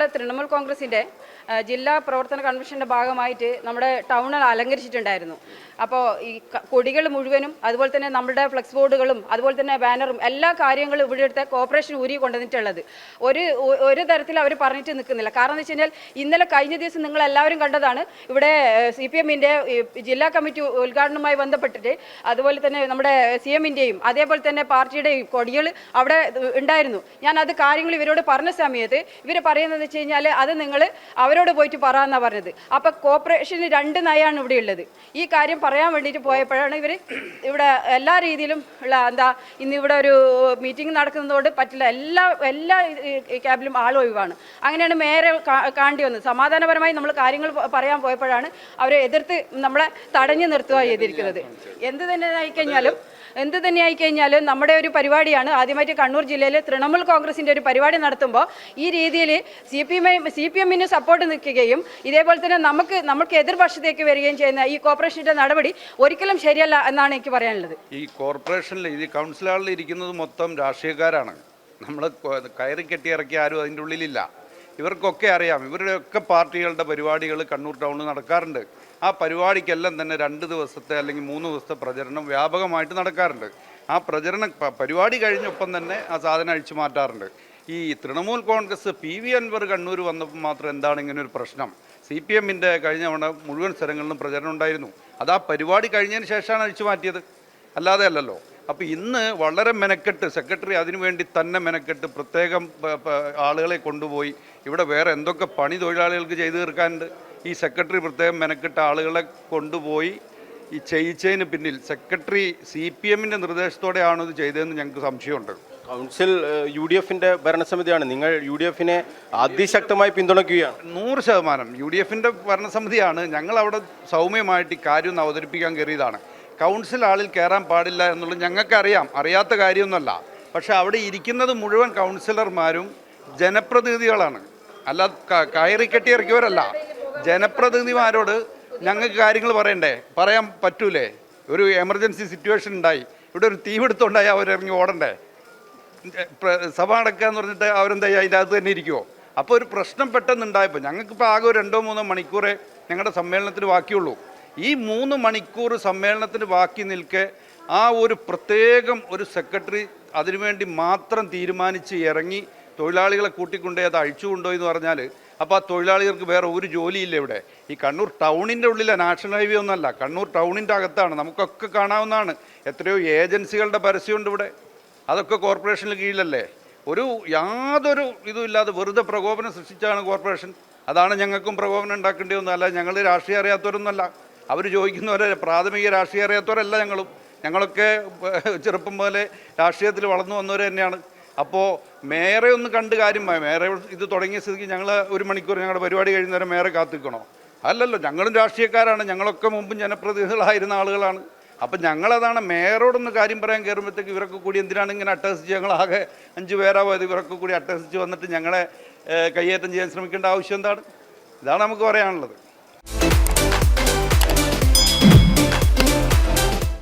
നമ്മുടെ തൃണമൂൽ കോൺഗ്രസിന്റെ ജില്ലാ പ്രവർത്തന കൺവെൻഷന്റെ ഭാഗമായിട്ട് നമ്മുടെ ടൗണിൽ അലങ്കരിച്ചിട്ടുണ്ടായിരുന്നു. അപ്പോൾ ഈ കൊടികൾ മുഴുവനും അതുപോലെ തന്നെ നമ്മുടെ ഫ്ലെക്സ് ബോർഡുകളും അതുപോലെ തന്നെ ബാനറും എല്ലാ കാര്യങ്ങളും ഇവിടെ എടുത്ത കോർപ്പറേഷൻ ഊരി കൊണ്ടുവന്നിട്ടുള്ളത്. ഒരു ഒരു തരത്തിൽ അവർ പറഞ്ഞിട്ട് നിൽക്കുന്നില്ല. കാരണം എന്ന് വെച്ച് കഴിഞ്ഞാൽ ഇന്നലെ കഴിഞ്ഞ ദിവസം നിങ്ങൾ എല്ലാവരും കണ്ടതാണ്. ഇവിടെ സി പി എമ്മിന്റെ ജില്ലാ കമ്മിറ്റി ഉദ്ഘാടനവുമായി ബന്ധപ്പെട്ടിട്ട് അതുപോലെ തന്നെ നമ്മുടെ സി എമ്മിന്റെയും അതേപോലെ തന്നെ പാർട്ടിയുടെയും കൊടികൾ അവിടെ ഉണ്ടായിരുന്നു. ഞാൻ അത് കാര്യങ്ങൾ ഇവരോട് പറഞ്ഞ സമയത്ത് ഇവർ പറയുന്നതെന്ന് വെച്ച് കഴിഞ്ഞാൽ അത് നിങ്ങൾ അവരോട് പോയിട്ട് പറയാന്നാണ് പറഞ്ഞത്. അപ്പോൾ കോർപ്പറേഷന് രണ്ട് നയമാണ് ഇവിടെ ഉള്ളത്. ഈ കാര്യം പറയാൻ വേണ്ടിയിട്ട് പോയപ്പോഴാണ് ഇവർ ഇവിടെ എല്ലാ രീതിയിലും ഉള്ള എന്താ ഇന്ന് ഇവിടെ ഒരു മീറ്റിംഗ് നടക്കുന്നതുകൊണ്ട് പറ്റില്ല. എല്ലാ എല്ലാ ക്യാബിലും ആൾ ഒഴിവാണ്. അങ്ങനെയാണ് മേയറെ കാണ്ടി വന്നത്. സമാധാനപരമായി നമ്മൾ കാര്യങ്ങൾ പറയാൻ പോയപ്പോഴാണ് അവരെ എതിർത്ത് നമ്മളെ തടഞ്ഞു നിർത്തുക ചെയ്തിരിക്കുന്നത്. എന്ത് തന്നെ ആയിക്കഴിഞ്ഞാലും എന്ത് തന്നെ ആയിക്കഴിഞ്ഞാലും നമ്മുടെ ഒരു പരിപാടിയാണ്. ആദ്യമായിട്ട് കണ്ണൂർ ജില്ലയിൽ തൃണമൂൽ കോൺഗ്രസിന്റെ ഒരു പരിപാടി നടത്തുമ്പോൾ ഈ രീതിയിൽ C P M C P എമ്മിന് സപ്പോർട്ട് നിൽക്കുകയും ഇതേപോലെ തന്നെ നമുക്ക് നമുക്ക് എതിർപക്ഷത്തേക്ക് വരികയും ചെയ്യുന്ന ഈ കോർപ്പറേഷന്റെ നടപടി ഒരിക്കലും ശരിയല്ല എന്നാണ് എനിക്ക് പറയാനുള്ളത്. ഈ കോർപ്പറേഷനിൽ ഈ കൗൺസിലുകളിൽ ഇരിക്കുന്നത് മൊത്തം രാഷ്ട്രീയക്കാരാണ്. നമ്മൾ കയറി കെട്ടിയിറക്കി ആരും അതിന്റെ ഉള്ളിലില്ല. ഇവർക്കൊക്കെ അറിയാം ഇവരുടെയൊക്കെ പാർട്ടികളുടെ പരിപാടികൾ കണ്ണൂർ ടൗണിൽ നടക്കാറുണ്ട്. ആ പരിപാടിക്കെല്ലാം തന്നെ രണ്ട് ദിവസത്തെ അല്ലെങ്കിൽ മൂന്ന് ദിവസത്തെ പ്രചരണം വ്യാപകമായിട്ട് നടക്കാറുണ്ട്. ആ പ്രചരണ പരിപാടി കഴിഞ്ഞൊപ്പം തന്നെ ആ സാധനം അഴിച്ചു മാറ്റാറുണ്ട്. ഈ Trinamool congress P V Anvar Kannur വന്നപ്പോൾ മാത്രം എന്താണ് ഇങ്ങനെ ഒരു പ്രശ്നം? സി പി എമ്മിന്റെ കഴിഞ്ഞ തവണ മുഴുവൻ സ്ഥലങ്ങളിലും പ്രചരണം ഉണ്ടായിരുന്നു. അത് ആ പരിപാടി കഴിഞ്ഞതിന് ശേഷമാണ് അഴിച്ചു മാറ്റിയത്. അല്ലാതെ അല്ലല്ലോ. അപ്പോൾ ഇന്ന് വളരെ മെനക്കെട്ട് സെക്രട്ടറി അതിനുവേണ്ടി തന്നെ മെനക്കെട്ട് പ്രത്യേകം ആളുകളെ കൊണ്ടുപോയി. ഇവിടെ വേറെ എന്തൊക്കെ പണി തൊഴിലാളികൾക്ക് ചെയ്തു തീർക്കാനുണ്ട്? ഈ സെക്രട്ടറി പ്രത്യേകം മെനക്കെട്ട ആളുകളെ കൊണ്ടുപോയി ഈ ചെയ്യിച്ചതിന് പിന്നിൽ സെക്രട്ടറി സി പി എമ്മിന്റെ നിർദ്ദേശത്തോടെയാണോ ഇത് ചെയ്തതെന്ന് ഞങ്ങൾക്ക് സംശയമുണ്ട്. കൗൺസിൽ യു ഡി എഫിന്റെ ഭരണസമിതിയാണ്. നിങ്ങൾ യു ഡി എഫിനെ അതിശക്തമായി പിന്തുണയ്ക്കുകയാണ്. നൂറ് ശതമാനം. യു ഡി എഫിന്റെ ഭരണസമിതിയാണ് ഞങ്ങൾ അവിടെ സൗമ്യമായിട്ട് ഇക്കാര്യം കാര്യം ഒന്ന് അവതരിപ്പിക്കാൻ കയറിയതാണ്. കൗൺസിൽ ആളിൽ കയറാൻ പാടില്ല എന്നുള്ളത് ഞങ്ങൾക്കറിയാം. അറിയാത്ത കാര്യമൊന്നുമല്ല. പക്ഷെ അവിടെ ഇരിക്കുന്നത് മുഴുവൻ കൗൺസിലർമാരും ജനപ്രതിനിധികളാണ്. അല്ല കയറി കയറി കെട്ടിയിറക്കിയവരല്ല ജനപ്രതിനിധിമാരോട് ഞങ്ങൾക്ക് കാര്യങ്ങൾ പറയണ്ടേ? പറയാൻ പറ്റൂലേ? ഒരു എമർജൻസി സിറ്റുവേഷൻ ഉണ്ടായി. ഇവിടെ ഒരു തീപിടുത്തം ഉണ്ടായി അവരിറങ്ങി ഓടണ്ടേ? സഭ അടക്കുക എന്ന് പറഞ്ഞിട്ട് അവരെന്താ അതിന്റെ അകത്ത് തന്നെ ഇരിക്കുമോ അപ്പോൾ ഒരു പ്രശ്നം പെട്ടെന്നുണ്ടായപ്പോൾ ഞങ്ങൾക്കിപ്പോൾ ആകെ രണ്ടോ മൂന്നോ മണിക്കൂറേ ഞങ്ങളുടെ സമ്മേളനത്തിന് ബാക്കിയുള്ളൂ. ഈ മൂന്ന് മണിക്കൂർ സമ്മേളനത്തിന് ബാക്കി നിൽക്കെ ആ ഒരു പ്രത്യേകം ഒരു സെക്രട്ടറി അതിനുവേണ്ടി മാത്രം തീരുമാനിച്ച് ഇറങ്ങി തൊഴിലാളികളെ കൂട്ടിക്കൊണ്ടേ അത് അഴിച്ചുകൊണ്ടോ എന്ന് പറഞ്ഞാൽ അപ്പോൾ ആ തൊഴിലാളികൾക്ക് വേറെ ഒരു ജോലിയില്ല ഇവിടെ. ഈ കണ്ണൂർ ടൗണിന്റെ ഉള്ളിലെ നാഷണൽ ഹൈവേ ഒന്നല്ല കണ്ണൂർ ടൗണിന്റെ അകത്താണ്. നമുക്കൊക്കെ കാണാവുന്നതാണ്. എത്രയോ ഏജൻസികളുടെ പരസ്യമുണ്ട് ഇവിടെ. അതൊക്കെ കോർപ്പറേഷന് കീഴിലല്ലേ? ഒരു യാതൊരു ഇതുമില്ലാതെ വെറുതെ പ്രകോപനം സൃഷ്ടിച്ചാണ് കോർപ്പറേഷൻ. അതാണ് ഞങ്ങൾക്കും പ്രകോപനം ഉണ്ടാക്കേണ്ടി വന്നത്. അല്ല ഞങ്ങൾ രാഷ്ട്രീയം അറിയാത്തവരൊന്നുമല്ല. അവർ ചോദിക്കുന്നവരെ പ്രാഥമിക രാഷ്ട്രീയം അറിയാത്തവരല്ല ഞങ്ങളും. ഞങ്ങളൊക്കെ ചെറുപ്പം പോലെ രാഷ്ട്രീയത്തിൽ വളർന്നു വന്നവർ തന്നെയാണ്. അപ്പോൾ മേയറെ ഒന്ന് കണ്ട് കാര്യം മേയറെ ഇത് തുടങ്ങിയ സ്ഥിതിക്ക് ഞങ്ങൾ ഒരു മണിക്കൂർ ഞങ്ങളുടെ പരിപാടി കഴിയുന്നവരെ മേയറെ കാത്തിക്കണോ അല്ലല്ലോ ഞങ്ങളും രാഷ്ട്രീയക്കാരാണ്. ഞങ്ങളൊക്കെ മുമ്പും ജനപ്രതിനിധികളായിരുന്ന ആളുകളാണ്. അപ്പം ഞങ്ങളതാണ് മേയറോടൊന്ന് കാര്യം പറയാൻ കയറുമ്പോഴത്തേക്ക് ഇവരൊക്കെ കൂടി എന്തിനാണ് ഇങ്ങനെ അട്ടഹസിച്ച് ഞങ്ങളാകെ അഞ്ച് പേരാ പോയത്? ഇവരൊക്കെ കൂടി അട്ടഹസിച്ച് വന്നിട്ട് ഞങ്ങളെ കയ്യേറ്റം ചെയ്യാൻ ശ്രമിക്കേണ്ട ആവശ്യം എന്താണ്? ഇതാണ് നമുക്ക് പറയാനുള്ളത്.